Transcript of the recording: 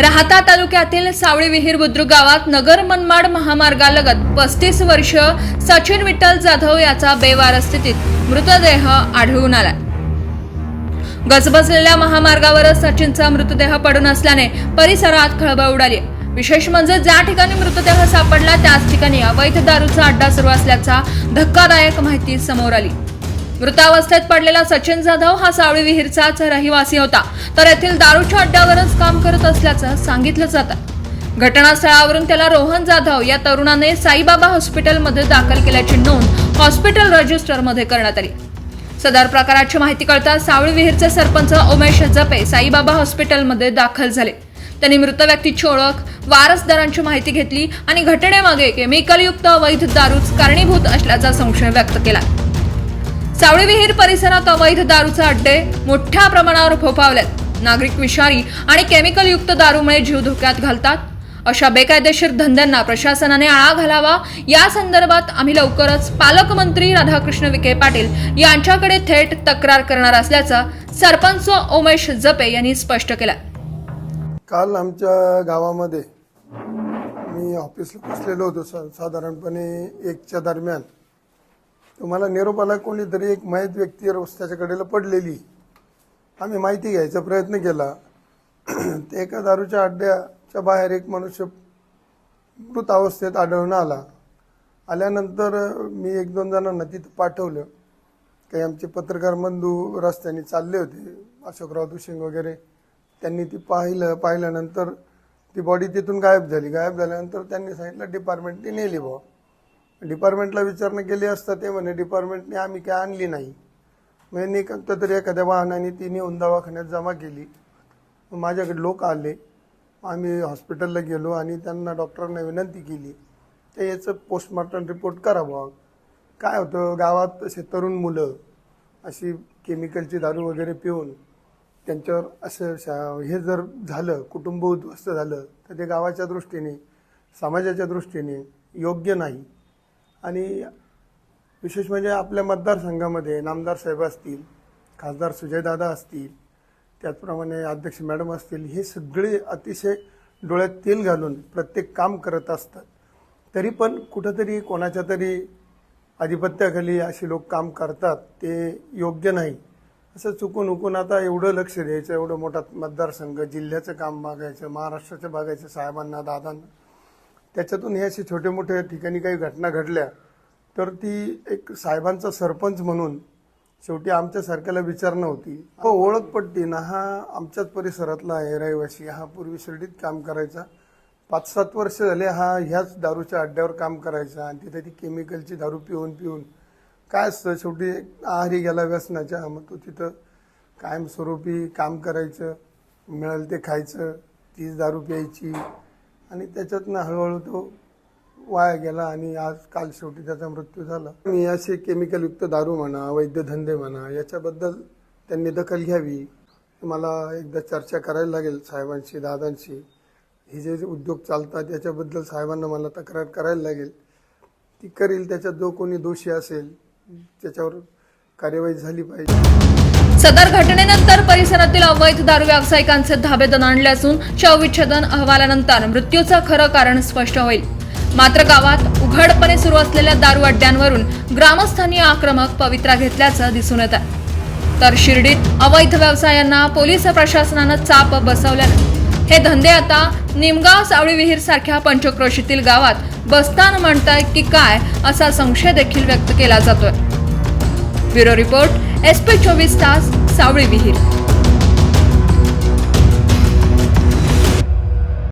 राहता तालुक्यातील सावळी विहीर बुद्रुक गावात नगर मनमाड महामार्गालगत पस्तीस वर्ष सचिन विठ्ठल जाधव याचा बेवार स्थितीत मृतदेह आढळून आला गजबजलेल्या महामार्गावरच सचिनचा मृतदेह पडून असल्याने परिसरात खळबळ उडाली. विशेष म्हणजे ज्या ठिकाणी मृतदेह सापडला त्याच ठिकाणी अवैध दारूचा अड्डा सुरू असल्याचा धक्कादायक माहिती समोर आली. मृतावस्थेत पडलेला सचिन जाधव हा सावळी विहीरचाच रहिवासी होता. तर येथील दारूच्या अड्ड्यावरच काम करत असल्याचं सांगितलं जातं. घटनास्थळावरून त्याला रोहन जाधव या तरुणाने साईबाबा हॉस्पिटलमध्ये दाखल केल्याची नोंद हॉस्पिटल रजिस्टरमध्ये करण्यात आली. सदर प्रकाराची माहिती कळताच सावळी विहीरचे सरपंच उमेश जपे साईबाबा हॉस्पिटलमध्ये दाखल झाले. त्यांनी मृत व्यक्तीची ओळख वारसदारांची माहिती घेतली आणि घटनेमागे केमिकलयुक्त अवैध दारूच कारणीभूत असल्याचा संशय व्यक्त केला. सावळी विहीर परिसरात अवैध दारूचे अड्डे मोठ्या प्रमाणावर फोफावल्यात नागरिक विषारी आणि केमिकलयुक्त दारूमुळे जीव धोक्यात घालतात. अशा बेकायदेशीर धंद्यांना प्रशासनाने आळा घालावा. या संदर्भात आम्ही लवकरच पालकमंत्री राधाकृष्ण विखे पाटील यांच्याकडे थेट तक्रार करणार असल्याचं सरपंच उमेश जपे यांनी स्पष्ट केलं. काल आमच्या गावामध्ये मी ऑफिसला बसलेलो होतो साधारणपणे एकच्या दरम्यान. तुम्हाला निरोप आला कोणीतरी एक माहीत व्यक्ती रस्त्याच्या कडेला पडलेली. आम्ही माहिती घ्यायचा प्रयत्न केला. ते एका दारूच्या अड्ड्याच्या बाहेर एक मनुष्य मृत अवस्थेत आढळून आला. आल्यानंतर मी एक दोन जणांना तिथं पाठवलं. काही आमचे पत्रकार बंधू रस्त्याने चालले होते. अशोकराव दुशिंग वगैरे त्यांनी ती पाहिलं. पाहिल्यानंतर ती बॉडी तिथून गायब झाली. गायब झाल्यानंतर त्यांनी सांगितलं डिपार्टमेंटने नेली भाऊ डिपार्टमेंटला विचारणा केली असता ते म्हणे डिपार्टमेंटने आम्ही काय आणली नाही. म्हणजे कोणत्या तरी एखाद्या वाहनाने ती नेऊन दवाखान्यात जमा केली. माझ्याकडे लोक आले. आम्ही हॉस्पिटलला गेलो आणि त्यांना डॉक्टरांना विनंती केली ते याचं पोस्टमॉर्टम रिपोर्ट करावं काय होतं? गावात असे तरुण मुलं अशी केमिकलची दारू वगैरे पिऊन त्यांच्यावर असं शा- हे जर झालं कुटुंब उद्ध्वस्त झालं तर ते गावाच्या दृष्टीने समाजाच्या दृष्टीने योग्य नाही. आणि विशेष म्हणजे आपल्या मतदारसंघामध्ये नामदार साहेब असतील खासदार सुजयदादा असतील त्याचप्रमाणे अध्यक्ष मॅडम असतील हे सगळे अतिशय डोळ्यात तेल घालून प्रत्येक काम करत असतात. तरी पण कुठंतरी कोणाच्या तरी आधिपत्याखाली असे लोक काम करतात ते योग्य नाही. असं चुकून उकून आता एवढं लक्ष द्यायचं एवढं मोठा मतदारसंघ जिल्ह्याचं काम बघायचं महाराष्ट्राचं बघायचं साहेबांना दादांना. त्याच्यातून हे असे छोटे मोठे ठिकाणी काही घटना घडल्या तर ती एक साहेबांचा सरपंच म्हणून शेवटी आमच्या सारख्याला विचारणं होती. हो ओळख पट्टी ना हा आमच्याच परिसरातला आहे रहिवासी हा पूर्वी शिर्डीत काम करायचा. पाच सात वर्ष झाले हा ह्याच दारूच्या अड्ड्यावर काम करायचा आणि तिथे ती केमिकलची दारू पिऊन पिऊन. काय असतं शेवटी एक आहारी गेला व्यसनाच्या मग तो तिथं कायमस्वरूपी काम करायचं मिळेल ते खायचं तीच दारू प्यायची. आणि त्याच्यातनं हळूहळू तो वाया गेला आणि आज काल शेवटी त्याचा मृत्यू झाला. आणि असे केमिकलयुक्त दारू म्हणा वैद्यधंदे म्हणा याच्याबद्दल त्यांनी दखल घ्यावी मला एकदा चर्चा करायला लागेल साहेबांशी दादांशी. हे जे जे उद्योग चालतात याच्याबद्दल साहेबांना मला तक्रार करायला लागेल. ती करील त्याच्यात जो कोणी दोषी असेल त्याच्यावर कार्यवाही झाली पाहिजे. सदर घटनेनंतर परिसरातील अवैध दारू व्यावसायिकांचे धाबे दणाणले असून शवविच्छेदन अहवालानंतर मृत्यूचं खरं कारण स्पष्ट होईल. मात्र गावात उघडपणे सुरू असलेल्या दारू अड्ड्यांवरून ग्रामस्थांनी आक्रमक पवित्रा घेतल्याचं दिसून येत आहे तर शिर्डीत अवैध व्यवसायांना पोलीस प्रशासनानं चाप बसवल्यानं. हे धंदे आता निमगाव सावळी विहीर सारख्या पंचक्रोशीतील गावात बस्तान म्हणताय की काय असा संशय देखील व्यक्त केला जातोय. ब्युरो रिपोर्ट एस पी चोवीस तास सावळी विहीर.